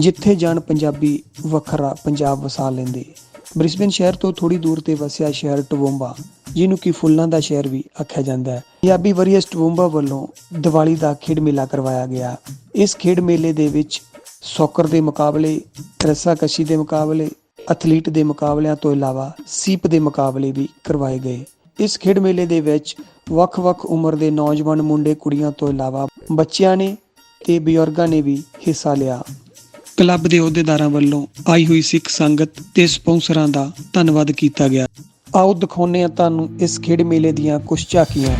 ਜਿੱਥੇ ਜਾਣ ਪੰਜਾਬੀ ਵੱਖਰਾ ਪੰਜਾਬ ਵਸਾ ਲੈਂਦੇ। ਬ੍ਰਿਸਬਨ ਸ਼ਹਿਰ ਤੋਂ ਥੋੜੀ ਦੂਰ ਤੇ ਵਸਿਆ ਸ਼ਹਿਰ ਟਵੋਂਬਾ, ਜਿਹਨੂੰ ਕਿ ਫੁੱਲਾਂ ਦਾ ਸ਼ਹਿਰ ਵੀ ਆਖਿਆ ਜਾਂਦਾ ਹੈ। ਪੰਜਾਬੀ ਵਰੀਅਸ ਟਵੋਂਬਾ ਵੱਲੋਂ ਦੀਵਾਲੀ ਦਾ ਖੇਡ ਮੇਲਾ ਕਰਵਾਇਆ ਗਿਆ। ਇਸ ਖੇਡ ਮੇਲੇ ਦੇ ਵਿੱਚ ਸੌਕਰ ਦੇ ਮੁਕਾਬਲੇ ਰੱਸਾਕਸ਼ੀ ਦੇ ਮੁਕਾਬਲੇ, ਐਥਲੀਟ ਦੇ ਮੁਕਾਬਲਿਆਂ ਤੋਂ ਇਲਾਵਾ ਸੀਪ ਦੇ ਮੁਕਾਬਲੇ ਵੀ ਕਰਵਾਏ ਗਏ। ਇਸ ਖੇਡ ਮੇਲੇ ਦੇ ਵਿੱਚ ਵੱਖ-ਵੱਖ ਉਮਰ ਦੇ ਨੌਜਵਾਨ ਮੁੰਡੇ ਕੁੜੀਆਂ ਤੋਂ ਇਲਾਵਾ ਬੱਚਿਆਂ ਨੇ ਤੇ ਬਜ਼ੁਰਗਾਂ ਨੇ ਵੀ ਹਿੱਸਾ ਲਿਆ। ਕਲੱਬ ਦੇ ਅਹੁਦੇਦਾਰਾਂ ਵੱਲੋਂ ਆਈ ਹੋਈ ਸਿੱਖ ਸੰਗਤ ਤੇ ਸਪਾਂਸਰਾਂ ਦਾ ਧੰਨਵਾਦ ਕੀਤਾ ਗਿਆ। ਆਓ ਦਿਖਾਉਂਦੇ ਹਾਂ ਤੁਹਾਨੂੰ ਇਸ ਖੇਡ ਮੇਲੇ ਦੀਆਂ ਕੁਝ ਝਾਕੀਆਂ।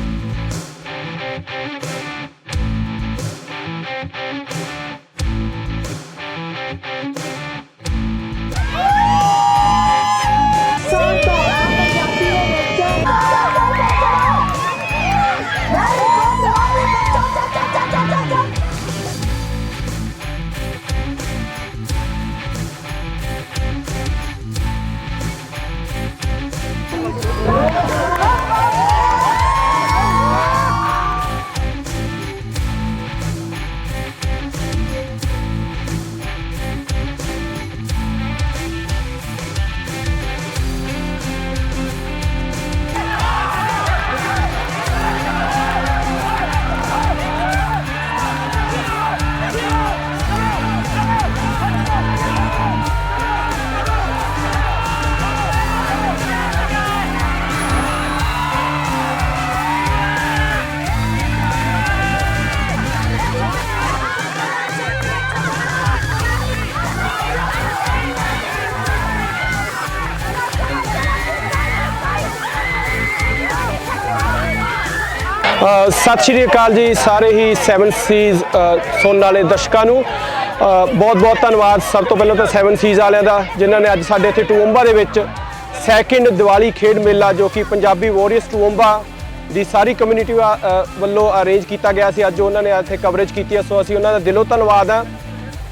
ਸਤਿ ਸ਼੍ਰੀ ਅਕਾਲ ਜੀ, ਸਾਰੇ ਹੀ 7 ਸੀਜ਼ ਸੁਣਨ ਵਾਲੇ ਦਰਸ਼ਕਾਂ ਨੂੰ। ਬਹੁਤ ਬਹੁਤ ਧੰਨਵਾਦ। ਸਭ ਤੋਂ ਪਹਿਲਾਂ ਤਾਂ 7 ਸੀਜ਼ ਵਾਲਿਆਂ ਦਾ, ਜਿਨ੍ਹਾਂ ਨੇ ਅੱਜ ਸਾਡੇ ਇੱਥੇ ਟੂੰਬਾ ਦੇ ਵਿੱਚ ਸੈਕਿੰਡ ਦੀਵਾਲੀ ਖੇਡ ਮੇਲਾ, ਜੋ ਕਿ ਪੰਜਾਬੀ ਵਾਰੀਅਰਸ ਟੂੰਬਾ ਦੀ ਸਾਰੀ ਕਮਿਊਨਿਟੀ ਵੱਲੋਂ ਅਰੇਂਜ ਕੀਤਾ ਗਿਆ ਸੀ। ਅੱਜ ਉਹਨਾਂ ਨੇ ਇੱਥੇ ਕਵਰੇਜ ਕੀਤੀ ਹੈ। ਸੋ ਅਸੀਂ ਉਹਨਾਂ ਦਾ ਦਿਲੋਂ ਧੰਨਵਾਦ ਆ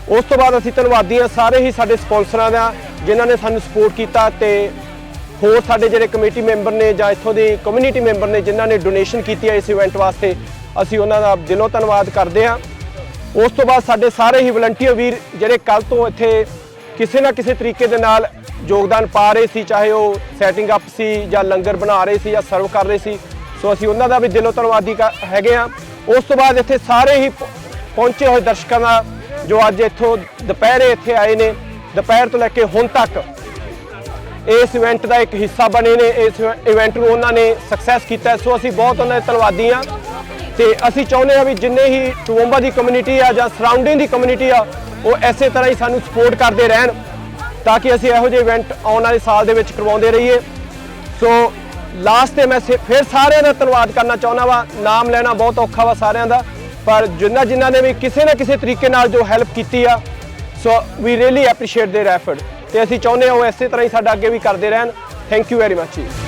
ਉਸ ਤੋਂ ਬਾਅਦ ਅਸੀਂ ਧੰਨਵਾਦੀ ਹਾਂ ਸਾਰੇ ਹੀ ਸਾਡੇ ਸਪਾਂਸਰਾਂ ਦਾ, ਜਿਨ੍ਹਾਂ ਨੇ ਸਾਨੂੰ ਸਪੋਰਟ ਕੀਤਾ ਤੇ ਹੋਰ ਸਾਡੇ ਜਿਹੜੇ ਕਮੇਟੀ ਮੈਂਬਰ ਨੇ ਜਾਂ ਇੱਥੋਂ ਦੇ ਕਮਿਊਨਿਟੀ ਮੈਂਬਰ ਨੇ ਜਿਨ੍ਹਾਂ ਨੇ ਡੋਨੇਸ਼ਨ ਕੀਤੀ ਹੈ ਇਸ ਇਵੈਂਟ ਵਾਸਤੇ, ਅਸੀਂ ਉਹਨਾਂ ਦਾ ਦਿਲੋਂ ਧੰਨਵਾਦ ਕਰਦੇ ਹਾਂ। ਉਸ ਤੋਂ ਬਾਅਦ ਸਾਡੇ ਸਾਰੇ ਹੀ ਵਲੰਟੀਅਰ ਵੀਰ ਜਿਹੜੇ ਕੱਲ ਤੋਂ ਇੱਥੇ ਕਿਸੇ ਨਾ ਕਿਸੇ ਤਰੀਕੇ ਦੇ ਨਾਲ ਯੋਗਦਾਨ ਪਾ ਰਹੇ ਸੀ, ਚਾਹੇ ਉਹ ਸੈਟਿੰਗ ਅਪ ਸੀ ਜਾਂ ਲੰਗਰ ਬਣਾ ਰਹੇ ਸੀ ਜਾਂ ਸਰਵ ਕਰ ਰਹੇ ਸੀ, ਸੋ ਅਸੀਂ ਉਹਨਾਂ ਦਾ ਵੀ ਦਿਲੋਂ ਧੰਨਵਾਦੀ ਕ- ਹੈਗੇ ਆ ਉਸ ਤੋਂ ਬਾਅਦ ਇੱਥੇ ਸਾਰੇ ਹੀ ਪਹੁੰਚੇ ਹੋਏ ਦਰਸ਼ਕਾਂ ਦਾ, ਜੋ ਅੱਜ ਇੱਥੋਂ ਦੁਪਹਿਰੇ ਇੱਥੇ ਆਏ ਨੇ। ਦੁਪਹਿਰ ਤੋਂ ਲੈ ਕੇ ਹੁਣ ਤੱਕ ਇਸ ਇਵੈਂਟ ਦਾ ਇੱਕ ਹਿੱਸਾ ਬਣੇ ਨੇ ਇਸ ਇਵੈਂਟ ਨੂੰ ਉਹਨਾਂ ਨੇ ਸਕਸੈਸ ਕੀਤਾ ਹੈ। ਸੋ ਅਸੀਂ ਬਹੁਤ ਉਹਨਾਂ ਦੇ ਧੰਨਵਾਦੀ ਆ ਤੇ ਅਸੀਂ ਚਾਹੁੰਦੇ ਆ ਵੀ ਜਿੰਨੇ ਹੀ ਟੂੰਬਾ ਦੀ ਕਮਿਊਨਿਟੀ ਆ ਜਾਂ ਸਰਾਊਂਡਿੰਗ ਦੀ ਕਮਿਊਨਿਟੀ ਆ ਉਹ ਐਸੇ ਤਰ੍ਹਾਂ ਹੀ ਸਾਨੂੰ ਸਪੋਰਟ ਕਰਦੇ ਰਹਿਣ ਤਾਂ ਕਿ ਅਸੀਂ ਇਹੋ ਜਿਹੇ ਇਵੈਂਟ ਆਉਣ ਵਾਲੇ ਸਾਲ ਦੇ ਵਿੱਚ ਕਰਵਾਉਂਦੇ ਰਹੀਏ ਸੋ ਲਾਸਟ ਤੇ ਮੈਂ ਸੇ- ਫਿਰ ਸਾਰਿਆਂ ਦਾ ਧੰਨਵਾਦ ਕਰਨਾ ਚਾਹੁੰਦਾ ਵਾ ਨਾਮ ਲੈਣਾ ਬਹੁਤ ਔਖਾ ਵਾ ਸਾਰਿਆਂ ਦਾ ਪਰ ਜਿਨ੍ਹਾਂ ਜਿਨ੍ਹਾਂ ਨੇ ਵੀ ਕਿਸੇ ਨਾ ਕਿਸੇ ਤਰੀਕੇ ਨਾਲ ਜੋ ਹੈਲਪ ਕੀਤੀ ਆ so we really appreciate their effort ਤੇ ਅਸੀਂ ਚਾਹੁੰਦੇ ਹਾਂ ਉਹ ਇਸੇ ਤਰ੍ਹਾਂ ਹੀ ਸਾਡਾ ਅੱਗੇ ਵੀ ਕਰਦੇ ਰਹਿਣ। ਥੈਂਕ ਯੂ ਵੈਰੀ ਮੱਚ ਜੀ।